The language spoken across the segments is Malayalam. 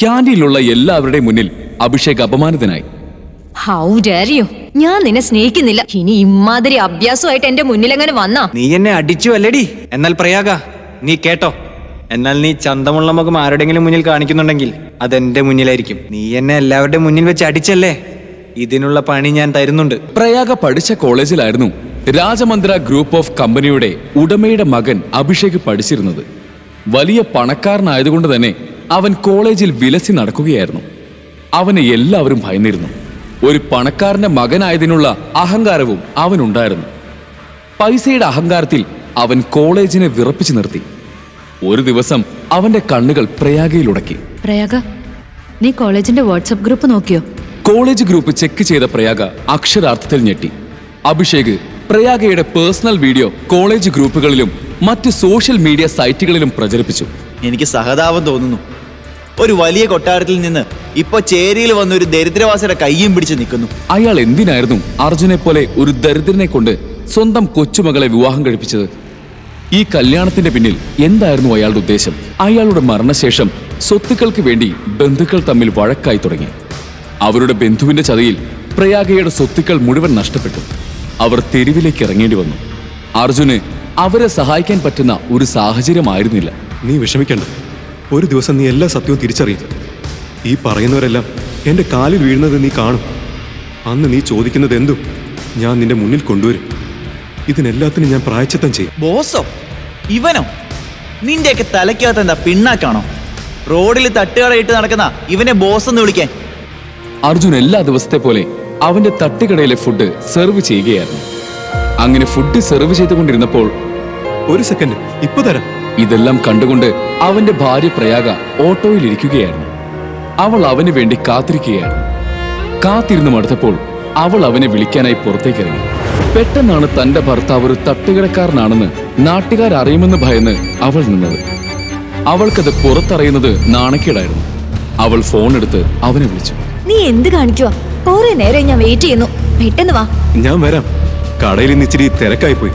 ക്യാന്റീനിലുള്ള എല്ലാവരുടെയും മുന്നിൽ അഭിഷേക് അപമാനിതനായി. ഹൗ ഡയർ യു ഞാൻ നിന്നെ സ്നേഹിക്കുന്നില്ല. ഇനി ഇമാതിരി അഭ്യാസമായിട്ട് എന്റെ മുന്നിൽ എങ്ങനെ വന്നാ? നീ എന്നെ അടിച്ചു അല്ലടി. എന്നാൽ പ്രയാഗ നീ കേട്ടോ. എന്നാൽ നീ ചന്തമുള്ള മുഖം ആരുടെങ്കിലും മുന്നിൽ കാണിക്കുന്നുണ്ടെങ്കിൽ അതെന്റെ മുന്നിലായിരിക്കും. നീ എന്നെ എല്ലാവരുടെയും മുന്നിൽ വെച്ച് അടിച്ചല്ലേ? ഇതിനുള്ള പണി ഞാൻ തരുന്നുണ്ട്. പ്രയാഗ പഠിച്ച കോളേജിലായിരുന്നു രാജമന്ദ്ര ഗ്രൂപ്പ് ഓഫ് കമ്പനിയുടെ ഉടമയുടെ മകൻ അഭിഷേക് പഠിച്ചിരുന്നത്. വലിയ പണക്കാരനായതുകൊണ്ട് തന്നെ അവൻ കോളേജിൽ വിലസി നടക്കുകയായിരുന്നു. അവനെ എല്ലാവരും ഭയന്നിരുന്നു. ഒരു പണക്കാരന്റെ മകനായതിനുള്ള അഹങ്കാരവും അവനുണ്ടായിരുന്നു. പൈസയുടെ അഹങ്കാരത്തിൽ അവൻ കോളേജിനെ വിറപ്പിച്ചു നിർത്തി. ഒരു ദിവസം അവന്റെ കണ്ണുകൾ പ്രയാഗയിലുടക്കി. പ്രയാഗ നീ കോളേജിന്റെ വാട്സപ്പ് ഗ്രൂപ്പ് നോക്കിയോ? കോളേജ് ഗ്രൂപ്പ് ചെക്ക് ചെയ്ത പ്രയാഗ അക്ഷരാർത്ഥത്തിൽ ഞെട്ടി. അഭിഷേക് പ്രയാഗയുടെ പേഴ്സണൽ വീഡിയോ കോളേജ് ഗ്രൂപ്പുകളിലും മറ്റ് സോഷ്യൽ മീഡിയ സൈറ്റുകളിലും പ്രചരിപ്പിച്ചു. എനിക്ക് സഹതാപം തോന്നുന്നു. ഒരു വലിയ കൊട്ടാരത്തിൽ നിന്ന് ഇപ്പൊ ചേരിയിൽ വന്ന ഒരു ദരിദ്രവാസിയുടെ കയ്യും പിടിച്ച് നിൽക്കുന്നു. അയാൾ എന്തിനായിരുന്നു അർജുനെ പോലെ ഒരു ദരിദ്രനെ കൊണ്ട് സ്വന്തം കൊച്ചുമകളെ വിവാഹം കഴിപ്പിച്ചത്? ഈ കല്യാണത്തിന്റെ പിന്നിൽ എന്തായിരുന്നു അയാളുടെ ഉദ്ദേശം? അയാളുടെ മരണശേഷം സ്വത്തുക്കൾക്ക് വേണ്ടി ബന്ധുക്കൾ തമ്മിൽ വഴക്കായി തുടങ്ങി. അവരുടെ ബന്ധുവിന്റെ ചതിയിൽ പ്രയാഗയുടെ സ്വത്തുക്കൾ മുഴുവൻ നഷ്ടപ്പെട്ടു. അവർ തെരുവിലേക്ക് ഇറങ്ങേണ്ടി വന്നു. അർജുന് അവരെ സഹായിക്കാൻ പറ്റുന്ന ഒരു സാഹചര്യമായിരുന്നില്ല. നീ വിഷമിക്കണ്ട. ഒരു ദിവസം നീ എല്ലാ സത്യവും തിരിച്ചറിയും. ഈ പറയുന്നവരെല്ലാം എന്റെ കാലിൽ വീഴുന്നത് നീ കാണും. അന്ന് നീ ചോദിക്കുന്നത് എന്തും ഞാൻ നിന്റെ മുന്നിൽ കൊണ്ടുവരും. ഇതിനെല്ലാത്തിനും ഞാൻ പ്രായച്ചിത്തം ചെയ്യും. ബോസോ ഇവനോ? നിന്റെയൊക്കെ തലയ്ക്കകത്ത് എന്താ പിണ്ണാക്കാണോ? റോഡിൽ തട്ടുകടയിട്ട് നടക്കുന്ന ഇവനെ ബോസ് എന്ന് വിളിക്കാൻ. അർജുൻ എല്ലാ ദിവസത്തെ പോലെ അവന്റെ തട്ടുകടയിലെ ഫുഡ് സെർവ് ചെയ്യുകയായിരുന്നു. അങ്ങനെ ഫുഡ് സെർവ് ചെയ്തുകൊണ്ടിരുന്നപ്പോൾ ഒരു സെക്കൻഡ് ഇപ്പൊ തരാം. ഇതെല്ലാം കണ്ടുകൊണ്ട് അവന്റെ ഭാര്യ പ്രയാഗ ഓട്ടോയിൽ ഇരിക്കുകയായിരുന്നു അവൾ അവന് വേണ്ടി കാത്തിരിക്കുകയായിരുന്നു. കാത്തിരുന്ന് മടുത്തപ്പോൾ അവൾ അവനെ വിളിക്കാനായി പുറത്തേക്കിറങ്ങി. പെട്ടെന്നാണ് തന്റെ ഭർത്താവ് ഒരു തട്ടുകിടക്കാരനാണെന്ന് നാട്ടുകാർ അറിയുമെന്ന് ഭയന്ന് അവൾ നിന്നത്. അവൾക്കത് പുറത്തറിയുന്നത് നാണക്കേടായിരുന്നു. അവൾ ഫോൺ എടുത്ത് അവനെ വിളിച്ചു. നീ എന്ത് കാണിക്കുവാ? കുറെ നേരം ഞാൻ വെയിറ്റ് ചെയ്യുന്നു. പെട്ടെന്ന് വാ. ഞാൻ വരാം. കടയിൽ ഇന്ന് ഇച്ചിരി തിരക്കായി പോയി.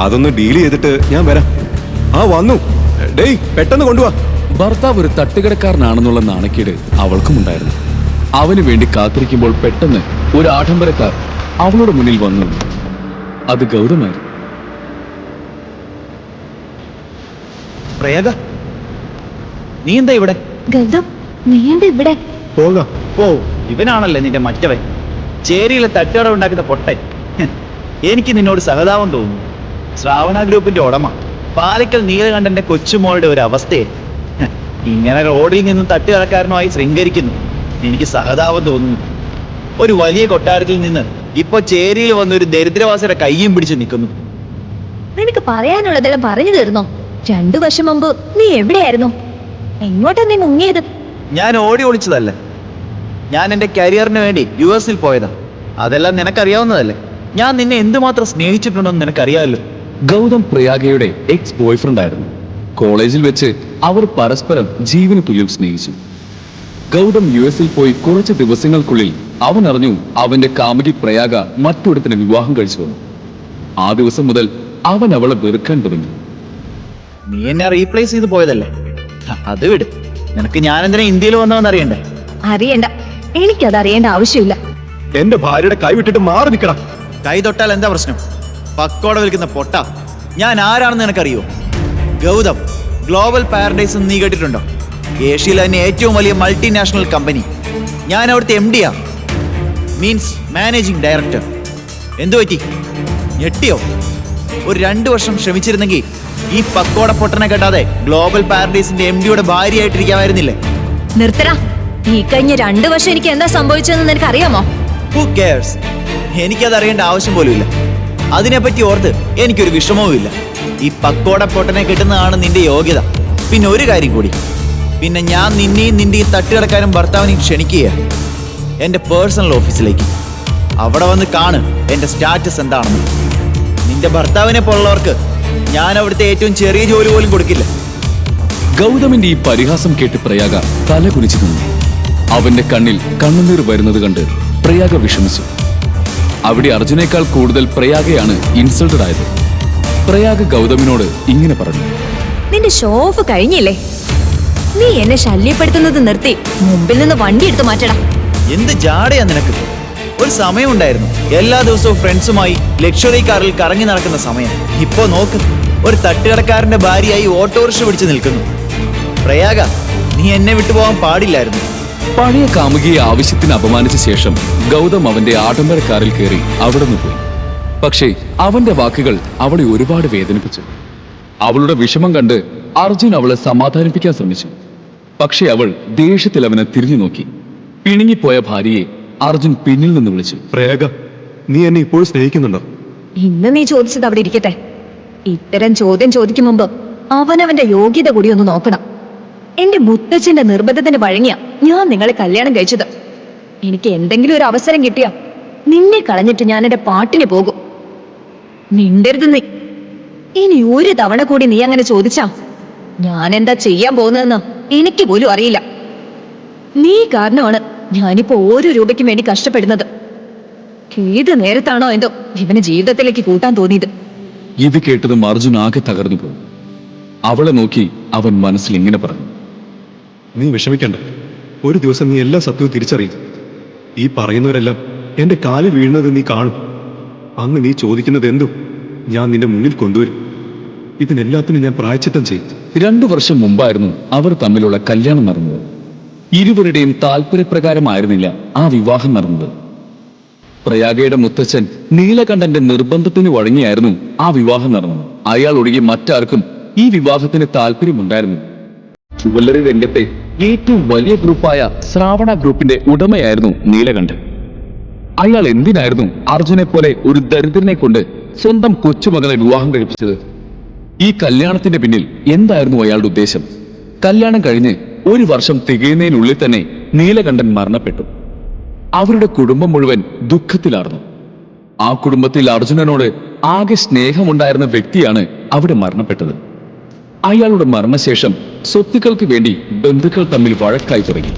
അതൊന്ന് ഡീൽ ചെയ്തിട്ട് ഞാൻ വരാം. ആ വന്നു. ഡേയ് പെട്ടെന്ന് കൊണ്ടുവാ. ഭർത്താവ് ഒരു തട്ടുകടക്കാരനാണെന്നുള്ള നാണക്കേട് അവൾക്കും ഉണ്ടായിരുന്നു. അവന് വേണ്ടി കാത്തിരിക്കുമ്പോൾ പെട്ടെന്ന് ഒരു ആഡംബരക്കാർ അവളുടെ മുന്നിൽ വന്നു. അത് ഗൗതമായിരുന്നു. പ്രയാഗ നീ എന്താ ഇവിടെ? ഇവിടെ? പോകാം. ഓ ഇവനാണല്ലേ നിന്റെ മറ്റവൻ. ചേരിയിലെ തട്ടുകട ഉണ്ടാക്കുന്ന പൊട്ടൻ. എനിക്ക് നിന്നോട് സഹതാപം തോന്നുന്നു. ശ്രാവണ ഗ്രൂപ്പിന്റെ ഉടമ. പാലക്കൽ നീലകണ്ഠന്റെ കൊച്ചുമോളുടെ ഒരു അവസ്ഥയെ ഇങ്ങനെ റോഡിൽ നിന്നും തട്ടുകടക്കാരനുമായി ശൃംഗരിക്കുന്നു. എനിക്ക് സഹതാപം തോന്നുന്നു. ഒരു വലിയ കൊട്ടാരത്തിൽ നിന്ന് ഇപ്പൊ ചേരിയിൽ വന്ന ഒരു ദരിദ്രവാസിയുടെ കയ്യും പിടിച്ച് നിൽക്കുന്നു. നിനക്ക് പറയാനുള്ളതെല്ലാം പറഞ്ഞു തീർന്നോ? രണ്ടു വർഷം മുമ്പ് നീ എവിടെയായിരുന്നു? എങ്ങോട്ടാ നീ മുങ്ങിയത്? ഞാൻ ഓടി ഒളിച്ചതല്ല. ഞാൻ എന്റെ കരിയറിന് വേണ്ടി യു എസിൽ പോയതാ. അതെല്ലാം നിനക്കറിയാവുന്നതല്ലേ? ഞാൻ നിന്നെ എന്തുമാത്രം സ്നേഹിച്ചിട്ടുണ്ടെന്ന് നിനക്കറിയാമല്ലോ. ഗൗതം പ്രയാഗയുടെ എക്സ് ബോയ്ഫ്രണ്ട് ആയിരുന്നു. കോളേജിൽ വെച്ച് അവർ പരസ്പരം ജീവന് തുല്യം സ്നേഹിച്ചു. ഗൗതം യു എസിൽ പോയി കുറച്ച് ദിവസങ്ങൾക്കുള്ളിൽ അവൻ അറിഞ്ഞു അവന്റെ കാമുകി പ്രയാഗ മറ്റൊരുത്തിന് വിവാഹം കഴിച്ചു വന്നു. ആ ദിവസം മുതൽ അവൻ അവളെ വെറുക്കാൻ തുടങ്ങി. നീ എന്നെ റീപ്ലേസ് ചെയ്ത് പോയതല്ലേ? അത് വിട്. നിനക്ക് ഞാൻ എന്തിനാ ഇന്ത്യയിൽ വന്നവെന്ന് അറിയണ്ടേ? അറിയണ്ട. എനിക്കത് അറിയേണ്ട ആവശ്യമില്ല. എന്റെ ഭാര്യയുടെ കൈ വിട്ടിട്ട് മാറി നിൽക്കണം കൈ തൊട്ടാൽ എന്താ പ്രശ്നം? പക്കോടെ വിൽക്കുന്ന പൊട്ട. ഞാൻ ആരാണെന്ന് നിനക്കറിയോ ഗൗതം ഗ്ലോബൽ പാരഡൈസ് നീ കേട്ടിട്ടുണ്ടോ? ഏഷ്യയിലെ തന്നെ ഏറ്റവും വലിയ മൾട്ടിനാഷണൽ കമ്പനി ഞാൻ അവിടുത്തെ എം ഡിയാ മീൻസ് മാനേജിംഗ് ഡയറക്ടർ എന്തു പറ്റി? ഞെട്ടിയോ? ഒരു രണ്ടു വർഷം ശ്രമിച്ചിരുന്നെങ്കിൽ ഈ പക്കോട പൊട്ടനെ കെട്ടാതെ ഗ്ലോബൽ പാരഡൈസിന്റെ എം ഡിയുടെ ഭാര്യയായിട്ടിരിക്കാമായിരുന്നില്ലേ? നിർത്തരാ ഈ കഴിഞ്ഞ രണ്ടു വർഷം എനിക്ക് എന്താ സംഭവിച്ചതെന്ന് നിനക്ക് അറിയാമോ ഹു കെയർസ് എനിക്കത് അറിയേണ്ട ആവശ്യം പോലുമില്ല. അതിനെപ്പറ്റി ഓർത്ത് എനിക്കൊരു വിഷമവുമില്ല. ഈ പക്കോട പൊട്ടനെ കിട്ടുന്നതാണ് നിന്റെ യോഗ്യത. പിന്നെ ഒരു കാര്യം കൂടി. പിന്നെ ഞാൻ നിന്നെയും നിന്റെ ഈ തട്ടുകിടക്കാരും ഭർത്താവിനെയും ക്ഷണിക്കുകയാണ്. എന്റെ പേഴ്സണൽ ഓഫീസിലേക്ക്. അവിടെ വന്ന് കാണ് എന്റെ സ്റ്റാറ്റസ് എന്താണെന്ന്. നിന്റെ ഭർത്താവിനെ പോലുള്ളവർക്ക് ഞാൻ അവിടുത്തെ ഏറ്റവും ചെറിയ ജോലി പോലും കൊടുക്കില്ല. ഗൗതമിന്റെ ഈ പരിഹാസം കേട്ട് പ്രയാഗ തല കുനിച്ചു നിന്നു. അവന്റെ കണ്ണിൽ കണ്ണുനീർ വരുന്നത് കണ്ട് പ്രയാഗ വിഷമിച്ചു. അവിടെ അർജുനേക്കാൾ കൂടുതൽ പ്രയാഗയാണ് ഇൻസൾട്ടഡ് ആയത്. പ്രയാഗ ഗൗതമിനോട് ഇങ്ങനെ പറഞ്ഞു. നിന്റെ ഷോ ഓഫ് കഴിഞ്ഞില്ലേ? നീ എന്നെ ശല്യപ്പെടുത്തുന്നത് നിർത്തി. മുമ്പിൽ നിന്ന് വണ്ടി എടുത്തു മാറ്റടാ. എന്ത് ജാടയാ നിനക്ക്? ഒരു സമയമുണ്ടായിരുന്നു. എല്ലാ ദിവസവും ഫ്രണ്ട്സുമായി ലക്ഷറി കാറിൽ കറങ്ങി നടക്കുന്ന സമയം. ഇപ്പോ നോക്ക് ഒരു തട്ടുകടക്കാരന്റെ ഭാര്യയായി ഓട്ടോറിക്ഷ പിടിച്ചു നിൽക്കുന്നു. പ്രയാഗ നീ എന്നെ വിട്ടുപോകാൻ പാടില്ലായിരുന്നു. പഴയ കാമുകിയെ ആവശ്യത്തിന് അപമാനിച്ച ശേഷം ഗൗതം അവന്റെ ആഡംബര കാറിൽ കയറി അവിടെ നിന്ന് പോയി. പക്ഷേ അവന്റെ വാക്കുകൾ അവളെ ഒരുപാട് വേദനിപ്പിച്ചു. അവളുടെ വിഷമം കണ്ട് അർജുൻ അവളെ സമാധാനിപ്പിക്കാൻ ശ്രമിച്ചു. പക്ഷേ അവൾ ദേഷ്യത്തിൽ അവനെ തിരിഞ്ഞു നോക്കി. പിണുങ്ങിപ്പോയ ഭാര്യയെ അർജുൻ പിന്നിൽ നിന്ന് വിളിച്ചു. പ്രേഗ നീ എന്നെ ഇപ്പോൾ സ്നേഹിക്കുന്നുണ്ടോ? ഇന്ന് നീ ചോദിച്ചത് അവിടെ ഇരിക്കട്ടെ. ഇത്തരം ചോദ്യം ചോദിക്കും മുമ്പ് അവനവന്റെ യോഗ്യത കൂടി ഒന്ന് നോക്കണം. എന്റെ മുത്തച്ഛന്റെ നിർബന്ധത്തിന് വഴങ്ങിയ ഞാൻ നിങ്ങളെ കല്യാണം കഴിച്ചത്. എനിക്ക് എന്തെങ്കിലും ഒരു അവസരം കിട്ടിയ നിന്നെ കളഞ്ഞിട്ട് ഞാൻ എന്റെ പാട്ടിന് പോകും. നിണ്ടരുത് നീ. ഇനി ഒരു തവണ കൂടി നീ അങ്ങനെ ചോദിച്ചാ ഞാൻ എന്താ ചെയ്യാൻ പോകുന്നതെന്ന് എനിക്ക് പോലും അറിയില്ല. നീ കാരണമാണ് ഞാനിപ്പോ ഓരോ രൂപയ്ക്കും വേണ്ടി കഷ്ടപ്പെടുന്നത്. ഏത് നേരത്താണോ എന്തോ ഇവന് ജീവിതത്തിലേക്ക് കൂട്ടാൻ തോന്നിയത്. ഇത് കേട്ടതും അർജുൻ ആകെ തകർന്നു പോകും അവളെ നോക്കി അവൻ മനസ്സിൽ ഇങ്ങനെ പറഞ്ഞു. നീ വിഷമിക്കണ്ട. ഒരു ദിവസം നീ എല്ലാ സത്യവും തിരിച്ചറിയും. ഈ പറയുന്നവരെല്ലാം എന്റെ കാലിൽ വീഴുന്നത് നീ കാണും. അന്ന് നീ ചോദിക്കുന്നത് എന്തും ഞാൻ നിന്റെ മുന്നിൽ കൊണ്ടുവരും. ഇതിനെല്ലാത്തിനും ഞാൻ പ്രായച്ചിത്തം ചെയ്യും. രണ്ടു വർഷം മുമ്പായിരുന്നു അവർ തമ്മിലുള്ള കല്യാണം നടന്നത്. ഇരുവരുടെയും താല്പര്യപ്രകാരമായിരുന്നില്ല ആ വിവാഹം നടന്നത്. പ്രയാഗയുടെ മുത്തച്ഛൻ നീലകണ്ഠന്റെ നിർബന്ധത്തിന് വഴങ്ങിയായിരുന്നു ആ വിവാഹം നടന്നത്. അയാൾ ഒഴികെ മറ്റാർക്കും ഈ വിവാഹത്തിന് താല്പര്യമുണ്ടായിരുന്നു ജുവല്ലറി രംഗത്തെ ഏറ്റവും വലിയ ഗ്രൂപ്പായ ശ്രാവണ ഗ്രൂപ്പിന്റെ ഉടമയായിരുന്നു നീലകണ്ഠൻ. അയാൾ എന്തിനായിരുന്നു അർജുനെ പോലെ ഒരു ദരിദ്രനെ കൊണ്ട് സ്വന്തം കൊച്ചുമകളെ വിവാഹം കഴിപ്പിച്ചത്? ഈ കല്യാണത്തിന്റെ പിന്നിൽ എന്തായിരുന്നു അയാളുടെ ഉദ്ദേശം? കല്യാണം കഴിഞ്ഞ് ഒരു വർഷം തികയുന്നതിനുള്ളിൽ തന്നെ നീലകണ്ഠൻ മരണപ്പെട്ടു. അവരുടെ കുടുംബം മുഴുവൻ ദുഃഖത്തിലാർന്നു. ആ കുടുംബത്തിൽ അർജുനനോട് ആകെ സ്നേഹമുണ്ടായിരുന്ന വ്യക്തിയാണ് അവിടെ മരണപ്പെട്ടത്. അയാളുടെ മരണശേഷം സ്വത്തുക്കൾക്ക് വേണ്ടി ബന്ധുക്കൾ തമ്മിൽ വഴക്കായി തുടങ്ങി.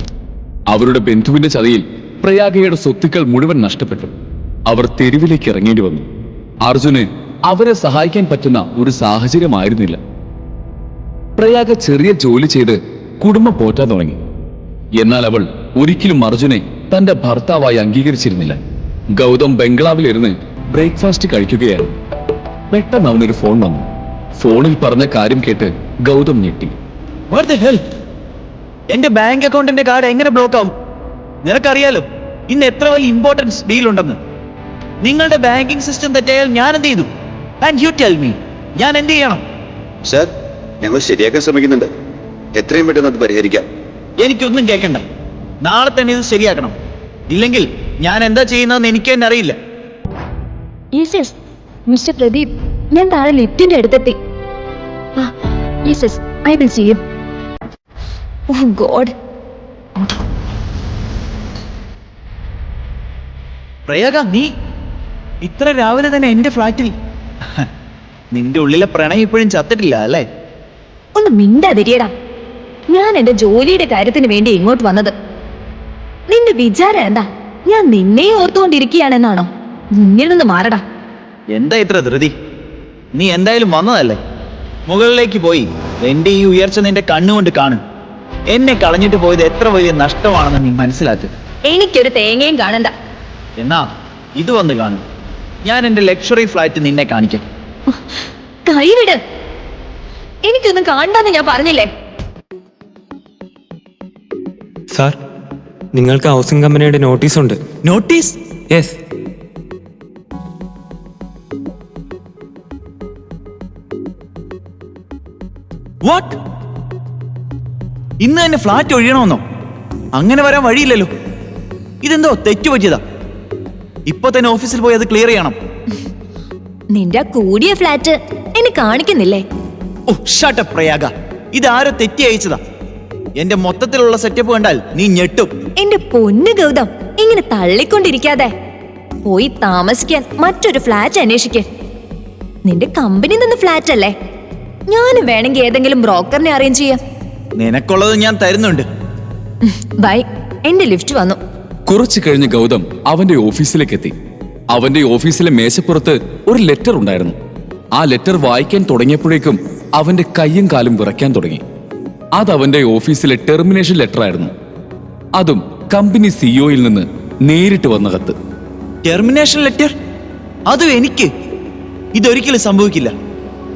അവരുടെ ബന്ധുവിന്റെ ചതിയിൽ പ്രയാഗയുടെ സ്വത്തുക്കൾ മുഴുവൻ നഷ്ടപ്പെട്ടു. അവർ തെരുവിലേക്ക് ഇറങ്ങേണ്ടി വന്നു. അർജുന് അവരെ സഹായിക്കാൻ പറ്റുന്ന ഒരു സാഹചര്യമായിരുന്നില്ല. പ്രയാഗ ചെറിയ ജോലി ചെയ്ത് കുടുംബം പോറ്റാൻ തുടങ്ങി. എന്നാൽ അവൾ ഒരിക്കലും അർജുനെ തന്റെ ഭർത്താവായി അംഗീകരിച്ചിരുന്നില്ല. ഗൗതം ബംഗ്ലാവിലിരുന്ന് ബ്രേക്ക്ഫാസ്റ്റ് കഴിക്കുകയായിരുന്നു. പെട്ടെന്ന് അവനൊരു ഫോൺ വന്നു. ഫോണിൽ പറഞ്ഞ കാര്യം കേട്ട് ഗൗതം ഞെട്ടി. What the hell? എന്റെ ബാങ്ക് അക്കൗണ്ടിന്റെ കാർഡ് എങ്ങനെ ബ്ലോക്ക് ആവും നിനക്കറിയാലോ ഇന്ന് എത്ര വലിയ ഇമ്പോർട്ടൻസ് ഡീൽ ഉണ്ടെന്ന്. നിങ്ങളുടെ ബാങ്കിംഗ് സിസ്റ്റം തെറ്റായാൽ ഞാൻ എന്ത് ചെയ്തു? ആൻഡ് യു ടെൽ മീ ഞാൻ എന്ത് ചെയ്യണം? സർ ഞങ്ങൾ ശരിയാക്കാൻ ശ്രമിക്കുന്നുണ്ട്. എത്രയും പെട്ടെന്ന് അത് പരിഹരിക്കാം. എനിക്കൊന്നും കേൾക്കണ്ട. നാളെ തന്നെ ഇത് ശരിയാക്കണം. ഇല്ലെങ്കിൽ ഞാൻ എന്താ ചെയ്യുന്നതെന്ന് എനിക്ക് തന്നെ അറിയില്ല. യെസ് യെസ് മിസ്റ്റർ പ്രദീപ് ഞാൻ താഴെ ലിഫ്റ്റിന്റെ അടുത്തെത്തി. Yes I will see you oh God Prayaga നീ ഇത്ര രാവിലെ തന്നെ എന്റെ ഫ്ലാറ്റിൽ. നിന്റെ ഉള്ളിലെ പ്രണയം ഇപ്പോഴും ചത്തിട്ടില്ല അല്ലേ? ഒന്ന് മിണ്ടാതിരിയടാ ഞാൻ എന്റെ ജോലിയുടെ കാര്യത്തിന് വേണ്ടി ഇങ്ങോട്ട് വന്നത്. നിന്റെ വിചാരം എന്താ? ഞാൻ നിന്നെ ഓർത്തുകൊണ്ടിരിക്കുകയാണെന്നാണോ? നിന്നിൽ നിന്ന് മാറടാ. എന്താ ഇത്ര ധൃതി? നീ എന്തായാലും വന്നതല്ലേ? മുകളിലേക്ക് പോയി. എന്റെ ഈ ഉയർച്ച നിന്റെ കണ്ണുകൊണ്ട് കാണും. എന്നെ കളഞ്ഞിട്ട് പോയത് എത്ര വലിയ നഷ്ടമാണെന്ന് നീ മനസ്സിലാക്കുക എനിക്കൊരു തേങ്ങയും കാണണ്ട. എന്നാ ഇത് വന്ന് കാണും. ഞാൻ എന്റെ ലക്ഷറി ഫ്ലാറ്റ് നിന്നെ കാണിക്കാം. കൈവിട്. എനിക്കൊന്നും കാണണ്ടെന്ന് ഞാൻ പറഞ്ഞില്ലേ? സാർ നിങ്ങൾക്ക് ഹൗസിംഗ് കമ്പനിയുടെ നോട്ടീസ് ഉണ്ട് നോട്ടീസ്? യെസ് വാട്ട് ഇന്ന് തന്നെ ഫ്ലാറ്റ് ഒഴിയണമെന്നോ അങ്ങനെ വരാൻ വഴിയില്ലല്ലോ. ഇതെന്തോ തെറ്റു പറ്റിയതാ ഇപ്പൊ തന്നെ ഓഫീസിൽ പോയി അത് ക്ലിയർ ചെയ്യണം. നിന്റെ കൂടിയ ഫ്ലാറ്റ് എന്നെ കാണിക്കുന്നില്ലേ? ഓ ഷട്ട പ്രയാഗ. ഇത് ആരോ തെറ്റി അയച്ചതാ. എന്റെ മൊത്തത്തിലുള്ള സെറ്റപ്പ് കണ്ടാൽ നീ ഞെട്ടും. എന്റെ പൊന്നു ഗൗതം ഇങ്ങനെ തള്ളിക്കൊണ്ടിരിക്കാതെ. പോയി താമസിക്കാൻ മറ്റൊരു ഫ്ലാറ്റ് അന്വേഷിക്കാൻ നിന്റെ കമ്പനി നിന്ന് ഫ്ലാറ്റ് അല്ലേ? ഞാനും വേണമെങ്കിൽ ഏതെങ്കിലും ബ്രോക്കറിനെ അറേഞ്ച് ചെയ്യാം. നിനക്കുള്ളത് ഞാൻ തരുന്നുണ്ട്. ബൈ. എന്റെ ലിഫ്റ്റ് വന്നു. കുറച്ചു കഴിഞ്ഞ് ഗൗതം അവന്റെ ഓഫീസിലേക്ക് എത്തി അവന്റെ ഓഫീസിലെ മേശപ്പുറത്ത് ഒരു ലെറ്റർ ഉണ്ടായിരുന്നു. ആ ലെറ്റർ വായിക്കാൻ തുടങ്ങിയപ്പോഴേക്കും അവന്റെ കയ്യും കാലും വിറയ്ക്കാൻ തുടങ്ങി. അത് അവന്റെ ഓഫീസിലെ ടെർമിനേഷൻ ലെറ്റർ ആയിരുന്നു. അതും കമ്പനി സിഇഒയിൽ നിന്ന് നേരിട്ട് വന്ന കത്ത്. ടെർമിനേഷൻ ലെറ്റർ അതും എനിക്ക്. ഇതൊരിക്കലും സംഭവിക്കില്ല.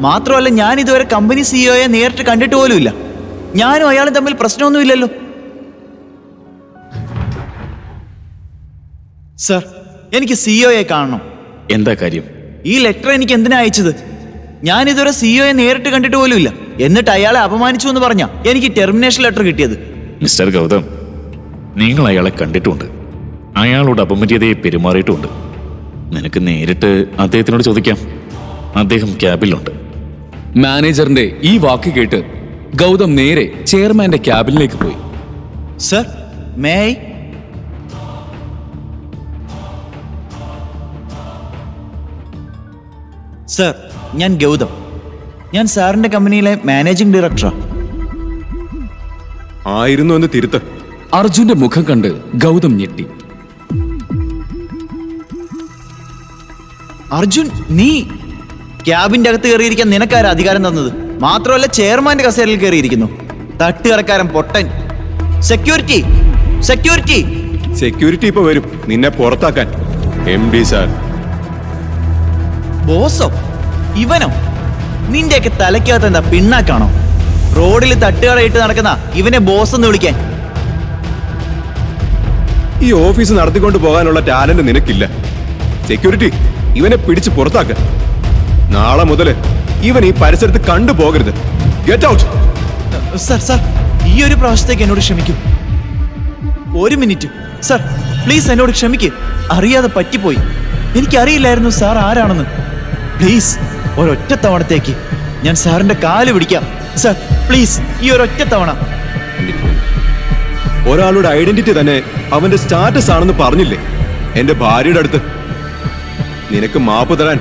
മാത്രമല്ല ഞാൻ ഇതുവരെ കമ്പനി സിഇഒയെ നേരിട്ട് കണ്ടിട്ട് പോലുമില്ല ഞാനും അയാളും തമ്മിൽ പ്രശ്നമൊന്നുമില്ലല്ലോ സർ എനിക്ക് സിഇഒയെ കാണണം. എന്താ കാര്യം? ഈ ലെറ്റർ എനിക്ക് എന്തിനാ അയച്ചത്? ഞാൻ ഇതുവരെ സിഇഒയെ നേരിട്ട് കണ്ടിട്ട് പോലുമില്ല എന്നിട്ട് അയാളെ അപമാനിച്ചു എന്ന് പറഞ്ഞ എനിക്ക് ടെർമിനേഷൻ ലെറ്റർ കിട്ടിയത്. മിസ്റ്റർ ഗൗതം നിങ്ങൾ അയാളെ കണ്ടിട്ടുണ്ട്. അയാളോട് അപമര്യാദയെ പെരുമാറിയിട്ടുമുണ്ട് നിനക്ക് നേരിട്ട് അദ്ദേഹത്തിനോട് ചോദിക്കാം. അദ്ദേഹം ക്യാബിലുണ്ട്. മാനേജറിന്റെ ഈ വാക്ക് കേട്ട് ഗൗതം നേരെ ചെയർമാന്റെ ക്യാബിനിലേക്ക് പോയി. സർ മേ സർ ഞാൻ ഗൗതം. ഞാൻ സാറിന്റെ കമ്പനിയിലെ മാനേജിംഗ് ഡയറക്ടറാണ് ആയിരുന്നു എന്ന് തിരുത്ത് അർജുന്റെ മുഖം കണ്ട് ഗൗതം ഞെട്ടി. അർജുൻ നീ ക്യാബിന്റെ അകത്ത് കയറിയിരിക്കാൻ നിനക്കാരാ അധികാരം തന്നത്? മാത്രമല്ല ചെയർമാന്റെ കസേരയിൽ കയറിയിരിക്കുന്നു. തട്ടുകറക്കാരൻ പൊട്ടൻ. സെക്യൂരിറ്റി സെക്യൂരിറ്റി സെക്യൂരിറ്റി ഇപ്പൊ വരും. നിന്നെ പുറത്താക്കാൻ. എം ഡി സാർ ബോസോ ഇവനോ? നിന്റെയൊക്കെ തലയ്ക്കകത്ത് എന്താ പിണ്ണാക്കാണോ? റോഡിൽ തട്ടുകടയിട്ട് നടക്കുന്ന ഇവനെ ബോസ് എന്ന് വിളിക്കാൻ. ഈ ഓഫീസ് നടത്തിക്കൊണ്ട് പോകാനുള്ള ടാലന്റ് നിനക്കില്ല. സെക്യൂരിറ്റി ഇവനെ പിടിച്ച് പുറത്താക്ക. നാളെ മുതൽ ഇവൻ ഈ പരിസരത്ത് കണ്ടു പോകരുത് ഗെറ്റ് ഔട്ട് സർ സർ ഈ ഒരു പ്രാവശ്യത്തേക്ക് എന്നോട് ക്ഷമിക്കൂ. ഒരു മിനിറ്റ്. സർ പ്ലീസ് എന്നോട് ക്ഷമിക്ക്. അറിയാതെ പറ്റിപ്പോയി. എനിക്കറിയില്ലായിരുന്നു സാർ ആരാണെന്ന്. പ്ലീസ് ഒരൊറ്റ തവണത്തേക്ക്. ഞാൻ സാറിന്റെ കാൽ പിടിക്കാം. സർ പ്ലീസ് ഈ ഒരൊറ്റ തവണ. ഒരാളുടെ ഐഡന്റിറ്റി തന്നെ അവന്റെ സ്റ്റാറ്റസ് ആണെന്ന് പറഞ്ഞില്ലേ? എന്റെ ഭാര്യയുടെ അടുത്ത്. നിനക്ക് മാപ്പ് തരാൻ